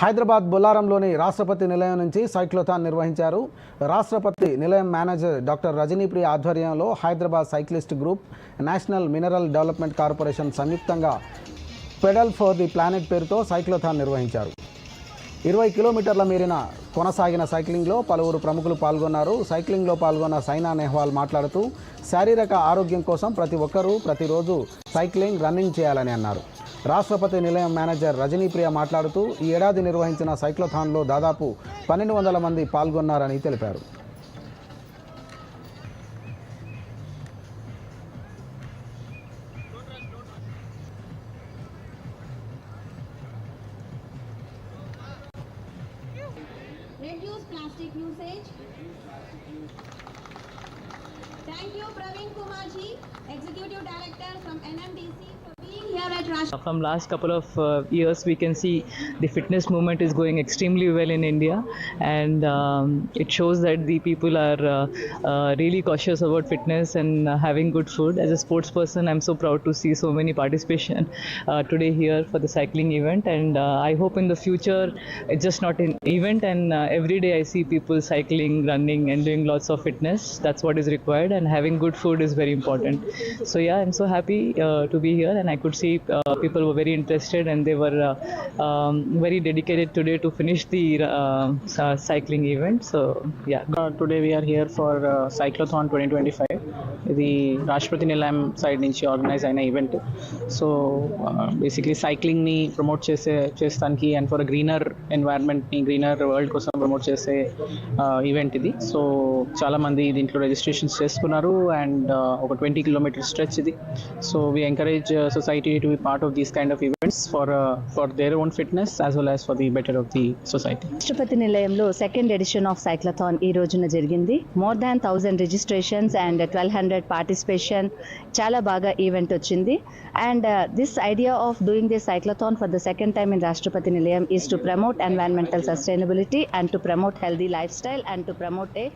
హైదరాబాద్ బొల్లారంలోని రాష్ట్రపతి నిలయం నుంచి సైక్లోథాన్ నిర్వహించారు. రాష్ట్రపతి నిలయం మేనేజర్ డాక్టర్ రజనీప్రియ ఆధ్వర్యంలో Hyderabad cyclist group national mineral development corporation సంయుక్తంగా పెడల్ ఫర్ ది ప్లానెట్ పేరుతో సైక్లోథాన్ నిర్వహించారు. ఇరవై కిలోమీటర్ల మీరిన కొనసాగిన సైక్లింగ్లో పలువురు ప్రముఖులు పాల్గొన్నారు. సైక్లింగ్లో పాల్గొన్న సైనా నెహ్వాల్ మాట్లాడుతూ శారీరక ఆరోగ్యం కోసం ప్రతి ఒక్కరూ ప్రతిరోజు సైక్లింగ్ రన్నింగ్ చేయాలని అన్నారు. రాష్ట్రపతి నిలయం మేనేజర్ రజనీప్రియ మాట్లాడుతూ ఈ ఏడాది నిర్వహించిన సైక్లోథాన్లో దాదాపు పన్నెండు వందల మంది పాల్గొన్నారని తెలిపారు. From last couple of uh, years, we can see the fitness movement is going extremely well in India, and um, it shows that the people are uh, uh, really cautious about fitness and having good food. As a sports person, I'm so proud to see so many participation uh, today here for the cycling event, and uh, I hope in the future it's just not an event, and uh, every day I see people cycling, running, and doing lots of fitness. That's what is required, and having good food is very important. So yeah, I'm so happy to be here, and I could see uh, people were very interested and they were uh, um, very dedicated today to finish the uh, uh, cycling event. So yeah, Uh, today we are here for uh, cyclothon 2025 ఇది రాష్ట్రపతి నిలయం side నుంచి organise అయిన event so basically సైక్లింగ్ని promote చేసే చేస్తానికి and for greener ఎన్వైర్న్మెంట్ని greener world కోసం ప్రమోట్ చేసే uh, ఈవెంట్ ఇది. సో చాలామంది దీంట్లో రిజిస్ట్రేషన్స్ చేసుకున్నారు అండ్ uh, ఒక ట్వంటీ కిలోమీటర్ స్ట్రెచ్ ఇది. So we encourage society to be part these these kind of events uh, for their own fitness as well as for the better of the society. రాష్ట్రపతి నిలయంలో second edition of cyclothon ఈ రోజున జరిగింది. More than thousand registrations and twelve hundred participation చాలా బాగా event వచ్చింది. And this idea of doing this cyclothon for the second time in Rashtrapati Nilayam is to promote environmental sustainability and to promote healthy lifestyle and to promote a